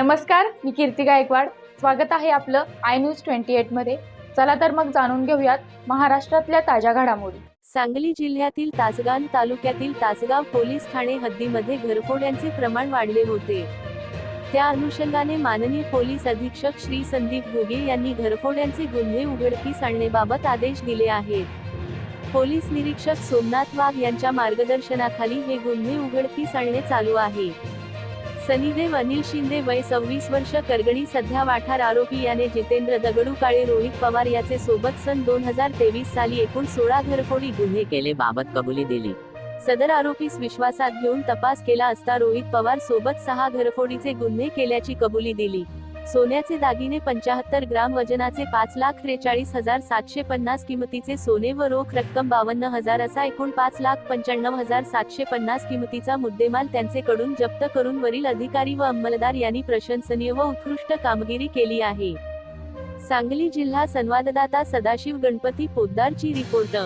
नमस्कार मी कीर्ती गायकवाड. स्वागत आहे आपलं आय न्यूज ट्वेंटी एटमध्ये. चला तर मग जाणून घेऊयात महाराष्ट्रातल्या ताज्या घडामोडी. सांगली जिल्ह्यातील तासगान तालुक्यातील तासगाव पोलीस ठाणे हद्दीमध्ये घरफोड्यांचे प्रमाण वाढले होते. त्या अनुषंगाने माननीय पोलीस अधीक्षक श्री संदीप घोगे यांनी घरफोड्यांचे गुन्हे उघडकीस आणण्याबाबत आदेश दिले आहेत. पोलीस निरीक्षक सोमनाथ वाघ यांच्या मार्गदर्शनाखाली हे गुन्हे उघडकीस आणणे चालू आहे. सनीदेव अनिल शिंदे वय सव्वीस वर्ष करगणी सध्या वाठार आरोपी याने जितेंद्र दगडू काळे रोहित पवार याचे सोबत सन दोन हजार तेवीस साली एकूण सोळा घरफोडी गुन्हे केले बाबत कबुली दिली. सदर आरोपीस विश्वासात घेऊन तपास केला असता रोहित पवार सोबत सहा घरफोडीचे गुन्हे केल्याची कबुली दिली. सोन्याचे दागिने पंचाहत्तर ग्राम वजनाचे पाच लाख त्रेचाळीस हजार सातशे पन्नास किमतीचे सोने व रोख रक्कम बावन्न हजार असा एकूण पाच लाख पंच्याण्णव हजार सातशे पन्नास किमतीचा मुद्देमाल त्यांचेकडून जप्त करून वरील अधिकारी व अंमलदार यांनी प्रशंसनीय व उत्कृष्ट कामगिरी केली आहे. सांगली जिल्हा संवाददाता सदाशिव गणपती पोद्दारची रिपोर्ट